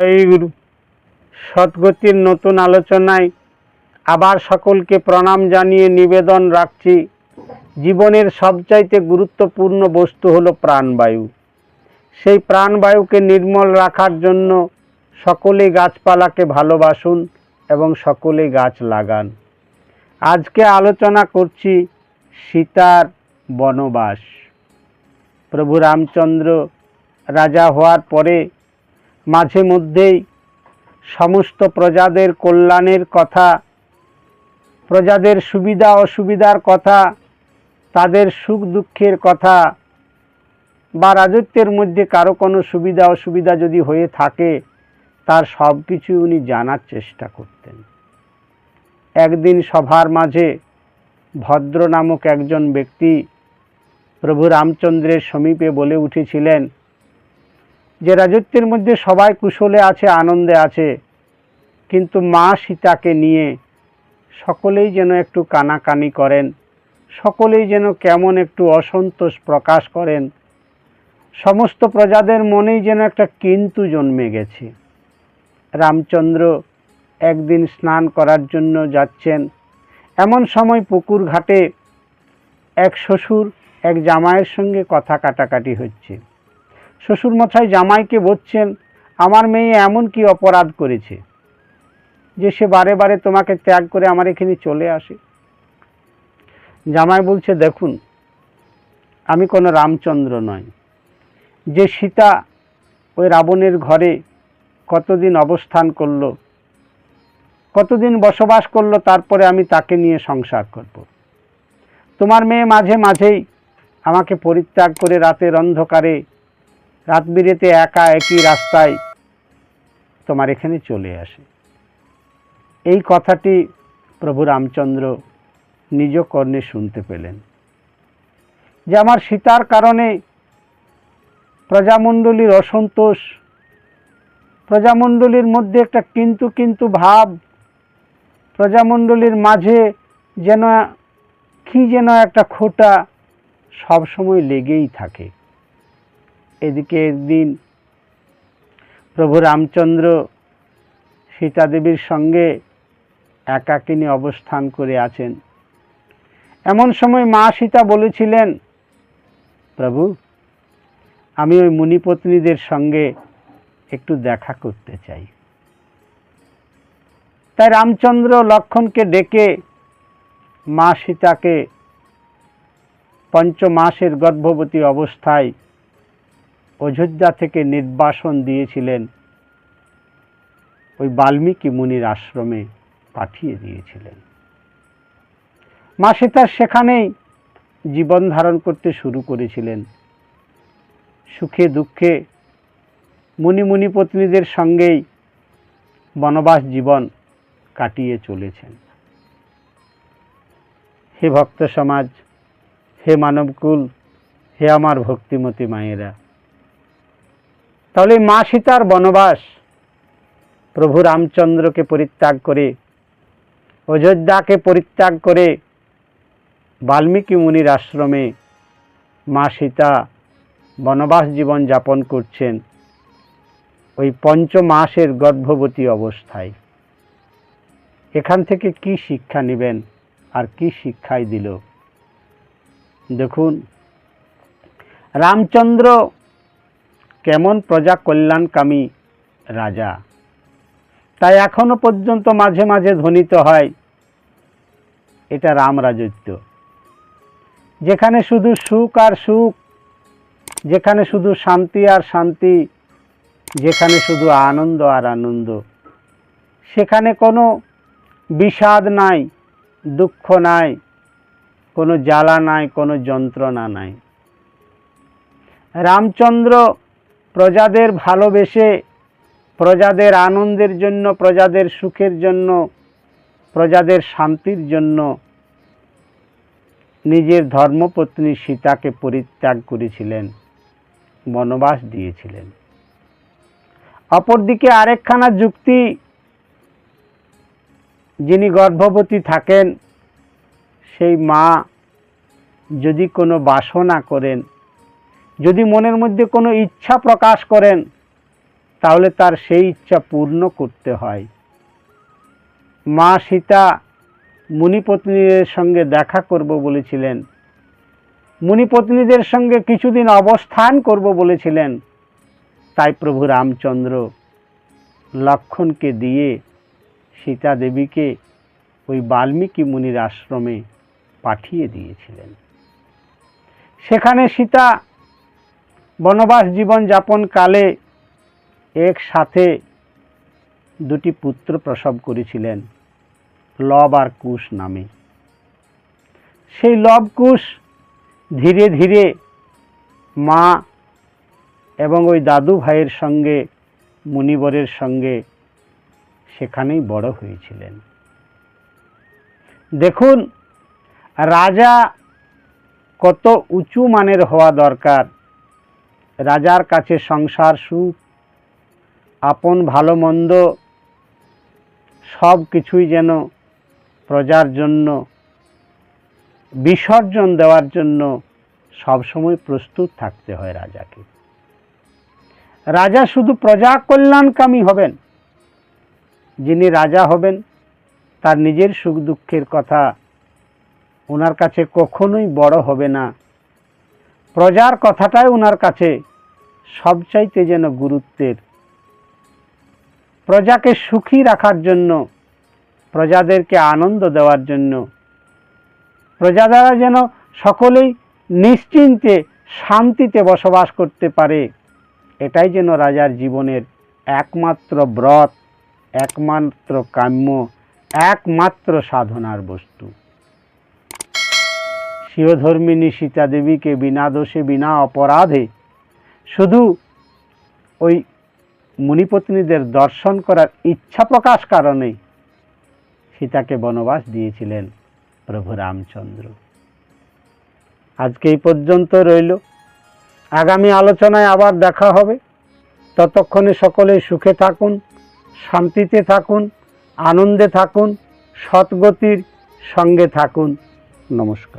গুরু সদ্গতির নতুন আলোচনায় আবার সকলকে প্রণাম জানিয়ে নিবেদন রাখছি। জীবনের সবচাইতে গুরুত্বপূর্ণ বস্তু হলো প্রাণবায়ু। সেই প্রাণবায়ুকে নির্মল রাখার জন্য সকলেই গাছপালাকে ভালোবাসুন এবং সকলেই গাছ লাগান। আজকে আলোচনা করছি সীতার বনবাস। প্রভু রামচন্দ্র রাজা হওয়ার পরে মাঝে মধ্যেই সমস্ত প্রজাদের কল্যাণের কথা, প্রজাদের সুবিধা অসুবিধার কথা, তাদের সুখ দুঃখের কথা বা রাজত্বের মধ্যে কারও কোনো সুবিধা অসুবিধা যদি হয়ে থাকে, তার সব কিছু উনি জানার চেষ্টা করতেন। একদিন সভার মাঝে ভদ্র নামক একজন ব্যক্তি প্রভু রামচন্দ্রের সমীপে বলে উঠেছিলেন যে রাজত্বের মধ্যে সবাই কুশলে আছে, আনন্দে আছে, কিন্তু মা সীতাকে নিয়ে সকলেই যেন একটু কানাকানি করেন, সকলেই যেন কেমন একটু অসন্তোষ প্রকাশ করেন, সমস্ত প্রজাদের মনেই যেন একটা কিন্তু জন্মে গেছে। রামচন্দ্র একদিন স্নান করার জন্য যাচ্ছেন। এমন সময় পুকুর ঘাটে এক শ্বশুর, এক জামাইয়ের সঙ্গে কথা কাটাকাটি হচ্ছে। শ্বশুর মশাই জামাইকে বলছেন, আমার মেয়ে এমন কি অপরাধ করেছে যে সে বারে বারে তোমাকে ত্যাগ করে আমার এখানে চলে আসে জামাই বলছে, দেখুন, আমি কোনো রামচন্দ্র নয় যে সীতা ওই রাবণের ঘরে কতদিন অবস্থান করল, কতদিন বসবাস করল, তারপরে আমি তাকে নিয়ে সংসার করব। তোমার মেয়ে মাঝে মাঝেই আমাকে পরিত্যাগ করে রাতের অন্ধকারে রাত বিরেতে একা একই রাস্তায় তোমার এখানে চলে আসে। এই কথাটি প্রভু রামচন্দ্র নিজ কর্ণে শুনতে পেলেন। যে আমার সীতার কারণে প্রজামণ্ডলীর অসন্তোষ, প্রজামণ্ডলীর মধ্যে একটা কিন্তু কিন্তু ভাব, প্রজামণ্ডলীর মাঝে যেন কি যেন একটা খোটা সবসময় লেগেই থাকে। এদিকে একদিন প্রভু রামচন্দ্র সীতাদেবীর সঙ্গে একাকিনী অবস্থান করে আছেন। এমন সময় মা সীতা বলেছিলেন, প্রভু, আমি ওই মুনিপত্নীদের সঙ্গে একটু দেখা করতে চাই। তাই রামচন্দ্র লক্ষণকে ডেকে মা সীতাকে পঞ্চমাসের গর্ভবতী অবস্থায় অযোধ্যা থেকে নির্বাসন দিয়েছিলেন। ওই বাল্মীকি মুনির আশ্রমে পাঠিয়ে দিয়েছিলেন। মা সীতা সেখানেই জীবন ধারণ করতে শুরু করেছিলেন। সুখে দুঃখে মুনি মুনি পত্নীদের সঙ্গেই বনবাস জীবন কাটিয়ে চলেছেন। হে ভক্ত সমাজ, হে মানবকুল, হে আমার ভক্তিমতী মায়েরা তাহলে মা সীতার বনবাস প্রভু রামচন্দ্রকে পরিত্যাগ করে, অযোধ্যাকে পরিত্যাগ করে বাল্মীকি মুনির আশ্রমে মা সীতা বনবাস জীবন যাপন করছেন ওই পঞ্চ মাসের গর্ভবতী অবস্থায়। এখান থেকে কি শিক্ষা নেবেন আর কি শিক্ষাই দিল? দেখুন, রামচন্দ্র কেমন প্রজা কল্যাণকামী রাজা? তাই এখনও পর্যন্ত মাঝে মাঝে ধ্বনিত হয় এটা রাম রাজত্ব। যেখানে শুধু সুখ আর সুখ, যেখানে শুধু শান্তি আর শান্তি, যেখানে শুধু আনন্দ আর আনন্দ, সেখানে কোনো বিষাদ নাই, দুঃখ নাই, কোনো জ্বালা নাই, কোনো যন্ত্রণা নাই। রামচন্দ্র প্রজাদের ভালোবেসে, প্রজাদের আনন্দের জন্য, প্রজাদের সুখের জন্য, প্রজাদের শান্তির জন্য নিজের ধর্মপত্নী সীতাকে পরিত্যাগ করেছিলেন, বনবাস দিয়েছিলেন। অপরদিকে আরেকখানা যুক্তি, যিনি গর্ভবতী থাকেন, সেই মা যদি কোনো বাসনা করেন যদি মনের মধ্যে কোনো ইচ্ছা প্রকাশ করেন, তাহলে তার সেই ইচ্ছা পূর্ণ করতে হয়। মা সীতা মুনিপত্নীদের সঙ্গে দেখা করব বলেছিলেন। মুনিপত্নীদের সঙ্গে কিছুদিন অবস্থান করব বলেছিলেন। তাই প্রভু রামচন্দ্র লক্ষণকে দিয়ে সীতা দেবীকে ওই বাল্মীকি মুনির আশ্রমে পাঠিয়ে দিয়েছিলেন। সেখানে সীতা বনবাস জীবন যাপন কালে একসাথে দুটি পুত্র প্রসব করেছিলেন, লব আর কুশ নামে। সেই লব কুশ ধীরে ধীরে মা এবং ওই দাদু ভাইয়ের সঙ্গে, মুনিবরের সঙ্গে সেখানেই বড় হয়েছিলেন। দেখুন, রাজা কত উঁচু মানের হওয়া দরকার। রাজার কাছে সংসার সুখ, আপন ভালো মন্দ সব কিছুই যেন প্রজার জন্য, বিসর্জন দেওয়ার জন্য সবসময় প্রস্তুত থাকতে হয় রাজাকে। রাজা শুধু প্রজা কল্যাণকামী হবেন, যিনি রাজা হবেন, তার নিজের সুখ দুঃখের কথা ওনার কাছে কখনোই বড় হবে না। প্রজার কথাটাই ওনার কাছে সবচাইতে যেন গুরুত্বের। প্রজাকে সুখী রাখার জন্য, প্রজাদেরকে আনন্দ দেওয়ার জন্য। প্রজা দ্বারা যেন সকলেই নিশ্চিন্তে শান্তিতে বসবাস করতে পারে, এটাই যেন রাজার জীবনের একমাত্র ব্রত, একমাত্র কাম্য, একমাত্র সাধনার বস্তু। শিবধর্মিনী সীতা দেবীকে বিনা দোষে, বিনা অপরাধে শুধু ওই মুনিপত্নীদের দর্শন করার ইচ্ছা প্রকাশ কারণে সীতাকে বনবাস দিয়েছিলেন প্রভু রামচন্দ্র। আজকে এই পর্যন্ত রইল। আগামী আলোচনায় আবার দেখা হবে। ততক্ষণে সকলে সুখে থাকুন, শান্তিতে থাকুন, আনন্দে থাকুন সৎগতির সঙ্গে থাকুন। নমস্কার।